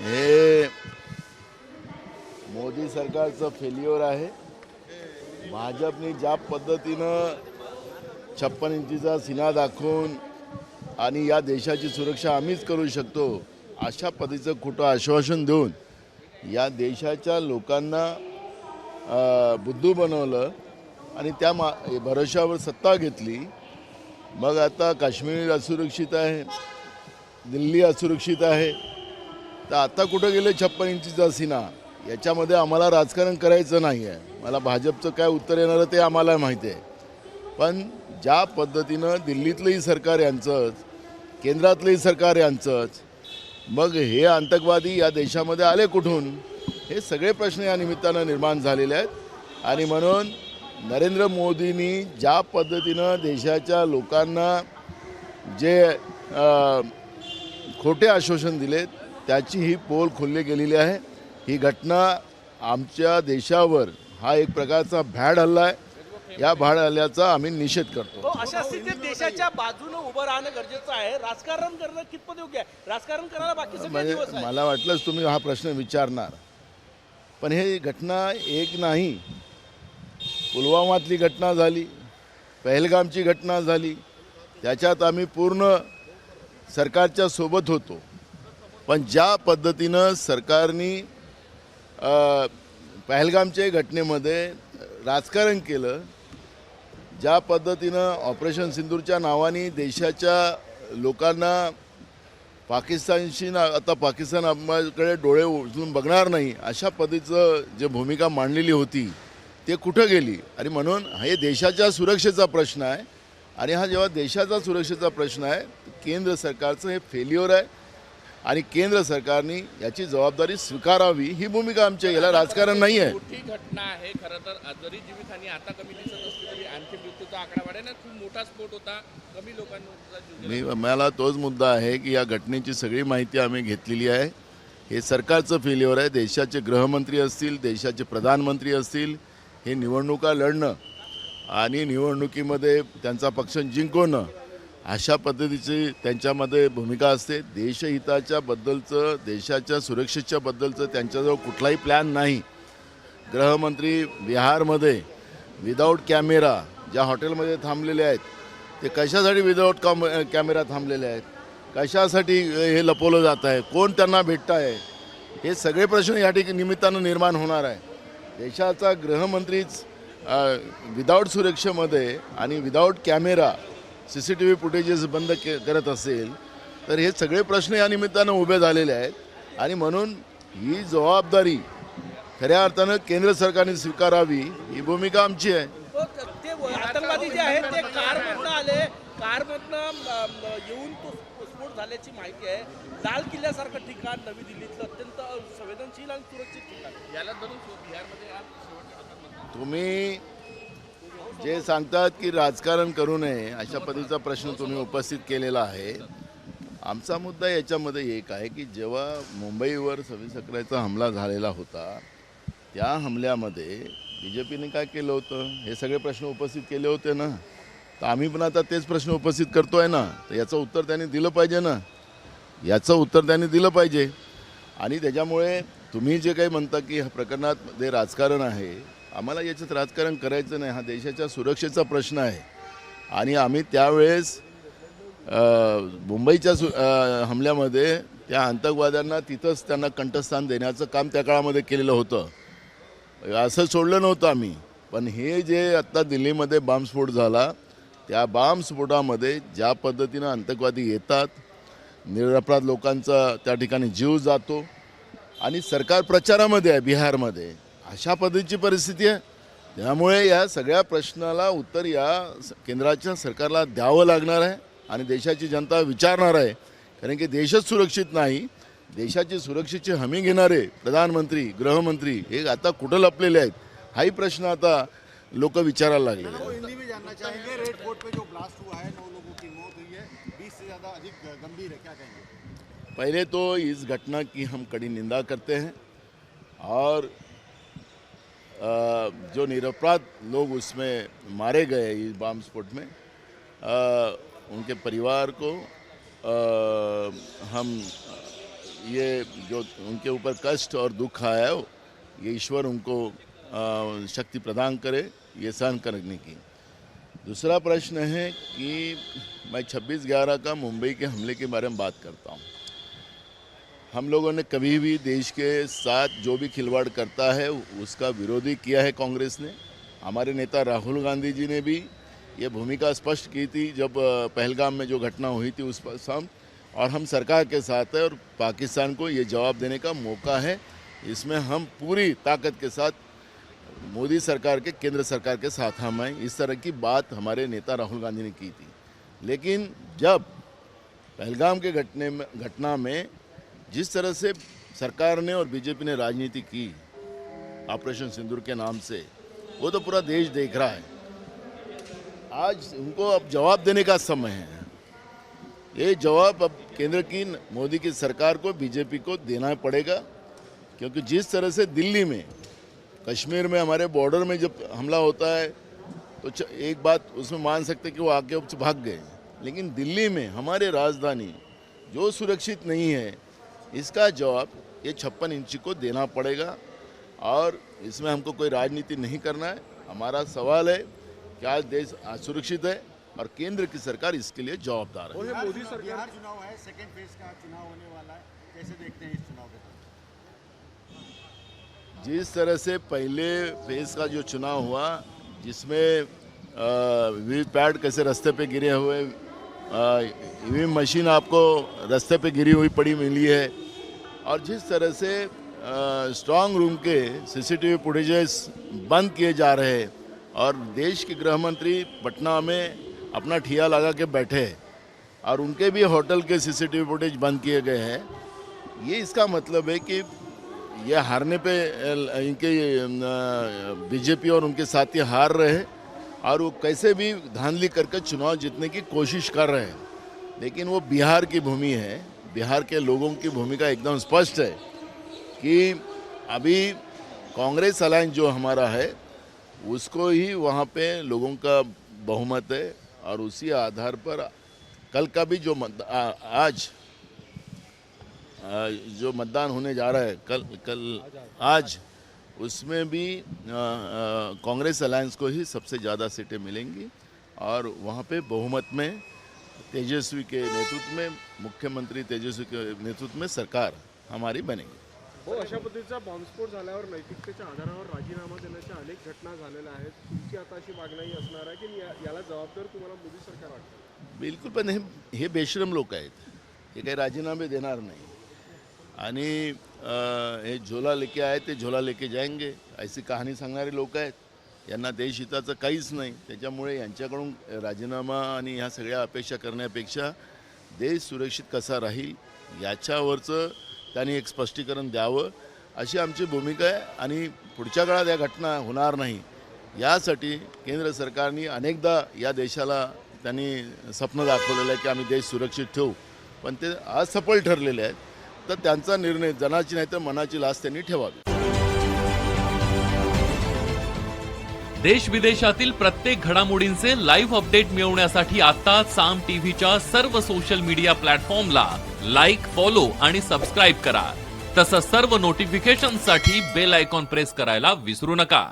हे मोदी सरकारचं फेल्युअर आहे. भाजपने ज्या पद्धतीनं छप्पन इंचीचा सिना दाखवून आणि या देशाची सुरक्षा आम्हीच करू शकतो अशा पद्धतीचं खोटं आश्वासन देऊन या देशाच्या लोकांना बुद्धू बनवलं आणि त्या मा भरोशावर सत्ता घेतली. मग आता काश्मीर असुरक्षित आहे दिल्ली असुरक्षित आहे. तर आता कुठं गेले छप्पन इंचीचा सिना याच्यामध्ये आम्हाला राजकारण करायचं नाही आहे मला भाजपचं काय उत्तर येणारं ते आम्हाला माहिती आहे. पण ज्या पद्धतीनं दिल्लीतलंही सरकार यांचंच केंद्रातलंही सरकार यांचंच मग हे आतंकवादी या देशामध्ये आले कुठून? हे सगळे प्रश्न या निमित्तानं निर्माण झालेले आहेत. आणि म्हणून नरेंद्र मोदींनी ज्या पद्धतीनं देशाच्या लोकांना जे खोटे आश्वासन दिले त्याची ही पोल खोलली गेलेली आहे. ही घटना आमच्या देशावर हा एक प्रकारचा भॅड हल्ला आहे. या भॅड हल्ल्याचा आम्ही निषेध करतो. अशा स्थितीत देशाच्या बाजूने उभं राहणं गरजेचं आहे. राजकारण करणं कितपत योग्य आहे? राजकारण करायला बाकी म्हणजे मला वाटलंच तुम्ही हा प्रश्न विचारणार. पण हे घटना एक नाही. पुलवामातली घटना झाली पहलगामची घटना झाली. त्याच्यात आम्ही पूर्ण सरकारच्या सोबत होतो. पण ज्या पद्धतीनं सरकारनी पहलगामच्या घटनेमध्ये राजकारण केलं ज्या पद्धतीनं ऑपरेशन सिंदूरच्या नावाने देशाच्या लोकांना पाकिस्तानशी ना आता पाकिस्तान आपल्याकडे डोळे उचलून बघणार नाही अशा पद्धतीचं जे भूमिका मांडलेली होती ते कुठं गेली? आणि म्हणून हे देशाच्या सुरक्षेचा प्रश्न आहे. आणि हा जेव्हा देशाचा सुरक्षेचा प्रश्न आहे केंद्र सरकारचं हे फेल्युअर आहे. आणि केंद्र सरकारने याची जबाबदारी स्वीकारावी ही भूमिका आमच्या याला राजकारण नाही आहे. मोठी घटना आहे. खरं तर जरी जीवितहानी आता कमी दिसत असली तरी आणखी मृत्यूचा आकडा वाढेल ना खूप मोठा स्फोट होता. कमी. मी मला तोच मुद्दा आहे की या घटनेची सगळी माहिती आम्ही घेतलेली आहे. हे सरकारचं फेल्युअर आहे. देशाचे गृहमंत्री असतील देशाचे प्रधानमंत्री असतील हे निवडणुका लढणं आणि निवडणुकीमध्ये त्यांचा पक्ष जिंकवणं अशा पद्धतीची त्यांच्यामध्ये भूमिका असते. देशहिताच्या बद्दलचं देशाच्या सुरक्षेच्या बद्दलचं त्यांच्याजवळ कुठलाही प्लॅन नाही. गृहमंत्री बिहारमध्ये विदाऊट कॅमेरा ज्या हॉटेलमध्ये थांबलेले आहेत ते कशासाठी विदाऊट कॅम कॅमेरा थांबलेले आहेत? कशासाठी हे लपवलं जात आहे? कोण त्यांना भेटत आहे हे सगळे प्रश्न या ठिकाणी निमित्तानं निर्माण होणार आहे. देशाचा गृहमंत्रीच विदाऊट सुरक्षेमध्ये आणि without camera C C T V footages बंद के करत असेल तर हे सगळे प्रश्न या निमित्तानं उभे झालेले आहेत. आणि म्हणून ही जबाबदारी खऱ्या अर्थानं केंद्र सरकारने स्वीकारावी ही भूमिका आमची आहे. हो, त- ते व- आतंकवादी जे आहेत ते कारमधनं आले. कारमधनं म- म- येऊन तो स्फो- स्फोट झाल्याची माहिती आहे. लाल किल्ल्यासारखं ठिकाण नवी दिल्लीतलं अत्यंत संवेदनशील आणि सुरक्षित ठिकाण. याला धरून सो- बिहारमध्ये आज शेवटच्या टप्प्यात मतदान. तुम्ही जे सांगतात की राजकारण करू नये अशा पद्धतीचा प्रश्न तुम्ही उपस्थित केलेला आहे. आमचा मुद्दा याच्यामध्ये एक आहे की जेव्हा मुंबईवर सव्वीस अकराचा हमला झालेला होता त्या हमल्यामध्ये बी जे पीने काय केलं होतं? हे सगळे प्रश्न उपस्थित केले होते ना? तर आम्ही पण आता तेच प्रश्न उपस्थित करतो आहे ना? तर याचं उत्तर त्यांनी दिलं पाहिजे ना? याचं उत्तर त्यांनी दिलं पाहिजे. आणि त्याच्यामुळे तुम्ही जे काही म्हणता की ह्या प्रकरणात जे राजकारण आहे आम्हाला याच्यात राजकारण करायचं नाही. हा देशाच्या सुरक्षेचा प्रश्न आहे. आणि आम्ही त्यावेळेस मुंबईच्या सु हमल्यामध्ये त्या आतंकवाद्यांना तिथंच त्यांना कंठस्थान देण्याचं काम त्या काळामध्ये केलेलं होतं. असं सोडलं नव्हतं आम्ही. पण हे जे आत्ता दिल्लीमध्ये बॉम्बस्फोट झाला त्या बॉम्बस्फोटामध्ये ज्या पद्धतीनं आतंकवादी येतात निरपराध लोकांचा त्या ठिकाणी जीव जातो. आणि सरकार प्रचारामध्ये आहे बिहारमध्ये. अशा पद्धतीची परिस्थिती आहे. त्यामुळे या सगळ्या प्रश्नाला उत्तर या केंद्राच्या सरकारला द्यावं लागणार आहे आणि देशाची जनता विचारणार आहे. कारण की देशच सुरक्षित नाही. देशाची सुरक्षेची हमी घेणारे प्रधानमंत्री गृहमंत्री हे आता कुठं लपलेले आहेत? हाही प्रश्न आता लोक विचारायला हुआ है पहले तो इस घटना की हम कड़ी निंदा करते हैं और जो निरपराध लोग उसमें मारे गए इस बम विस्फोट में उनके परिवार को हम, ये जो उनके ऊपर कष्ट और दुख आया हो, ये ईश्वर उनको शक्ति प्रदान करे, ये सहन करने की। दूसरा प्रश्न है कि मैं 26 ग्यारह का मुंबई के हमले के बारे में बात करता हूँ। हम लोगों ने कभी भी देश के साथ जो भी खिलवाड़ करता है, उसका विरोधी किया है कांग्रेस ने। हमारे नेता राहुल गांधी जी ने भी ये भूमिका स्पष्ट की थी जब पहलगाम में जो घटना हुई थी उस पर हम और हम सरकार के साथ है और पाकिस्तान को ये जवाब देने का मौका है। इसमें हम पूरी ताकत के साथ, मोदी सरकार के, केंद्र सरकार के साथ हम हैं। इस तरह की बात हमारे नेता राहुल गांधी ने की थी। लेकिन जब पहलगाम के घटने में, घटना में जिस तरह से सरकार ने और बीजेपी ने राजनीति की, ऑपरेशन सिंदूर के नाम से, वो तो पूरा देश देख रहा है। आज उनको अब जवाब देने का समय है। ये जवाब अब केंद्र की, मोदी की सरकार को, बीजेपी को देना पड़ेगा, क्योंकि जिस तरह से दिल्ली में, कश्मीर में, हमारे बॉर्डर में जब हमला होता है तो एक बात उसमें मान सकते कि वो अब भाग गए। लेकिन दिल्ली में हमारे राजधानी, जो सुरक्षित नहीं है इसका जवाब ये छप्पन इंची को देना पड़ेगा। और इसमें हमको कोई राजनीति नहीं करना है। हमारा सवाल है कि आज देश असुरक्षित है और केंद्र की सरकार इसके लिए जवाबदार है? चुनाव- बिहार चुनाव है सेकेंड फ़ेज़ का चुनाव होने वाला है। कैसे देखते हैं इस चुनाव के जिस तरह से पहले फ़ेज़ का जो चुनाव हुआ जिसमें वीवीपैट कैसे रास्ते पे गिरे हुए ईवीएम मशीन आपको रास्ते पे गिरी हुई पड़ी मिली है। और जिस तरह से स्ट्रांग रूम के सीसीटीवी फुटेजेस बंद किए जा रहे हैं और देश के गृह मंत्री पटना में अपना ठिया लगा के बैठे और उनके भी होटल के सीसीटीवी फुटेज बंद किए गए हैं, ये इसका मतलब है कि ये हारने पे इनके बीजेपी और उनके साथी हार रहे हैं। और वो कैसे भी धांधली करके चुनाव जीतने की कोशिश कर रहे हैं। लेकिन वो बिहार की भूमि है बिहार के लोगों की भूमिका एकदम स्पष्ट है कि अभी कांग्रेस अलायंस जो हमारा है उसको ही वहाँ पे लोगों का बहुमत है और उसी आधार पर कल का भी जो मत, आ, आज जो मतदान होने जा रहा है कल कल आज उसमें भी कांग्रेस अलायंस को ही सबसे ज़्यादा सीटें मिलेंगी। और वहाँ पे बहुमत में तेजस्वी के नेतृत्व में मुख्यमंत्री तेजस्वी के नेतृत्व में सरकार हमारी बनेगी। हो अशा पद्धतीचा बॉम्बस्फोट झाल्यावर नैतिकतेच्या आधारावर राजीनामा देण्याच्या अनेक घटना झालेल्या आहेत. तुमची आता अशी मागणी असणार आहे की या- याला जबाबदार तुम्हाला मोदी सरकार वाटतं? बिलकुल पण हे हे बेशरम लोक आहेत. हे काही राजीनामे देणार नाही. आणि हे झोला लेके आहे ते झोला लेके जायंगे. ऐसी कहाणी सांगणारे लोक आहेत. यांना देशहिताचं काहीच नाही. त्याच्यामुळे यांच्याकडून राजीनामा आणि ह्या सगळ्या अपेक्षा करण्यापेक्षा देश सुरक्षित कसा राहील याच्यावरचं त्यांनी एक स्पष्टीकरण द्यावं अशी आमची भूमिका आहे. आणि पुढच्या काळात या घटना होणार नाही. यासाठी केंद्र सरकारने अनेकदा या देशाला त्यांनी स्वप्न दाखवलेलं आहे की आम्ही देश सुरक्षित ठेवू. पण ते असफल ठरलेले आहेत. तर त्यांचा निर्णय जनाची नाही तर मनाची लाच त्यांनी ठेवावी. देश विदेशातील प्रत्येक घडामोडींचे लाईव्ह अपडेट मिळवण्यासाठी आता साम टीव्हीच्या सर्व सोशल मीडिया प्लॅटफॉर्मला लाईक फॉलो आणि सबस्क्राईब करा. तसंच सर्व नोटिफिकेशनसाठी बेल आयकॉन प्रेस करायला विसरू नका.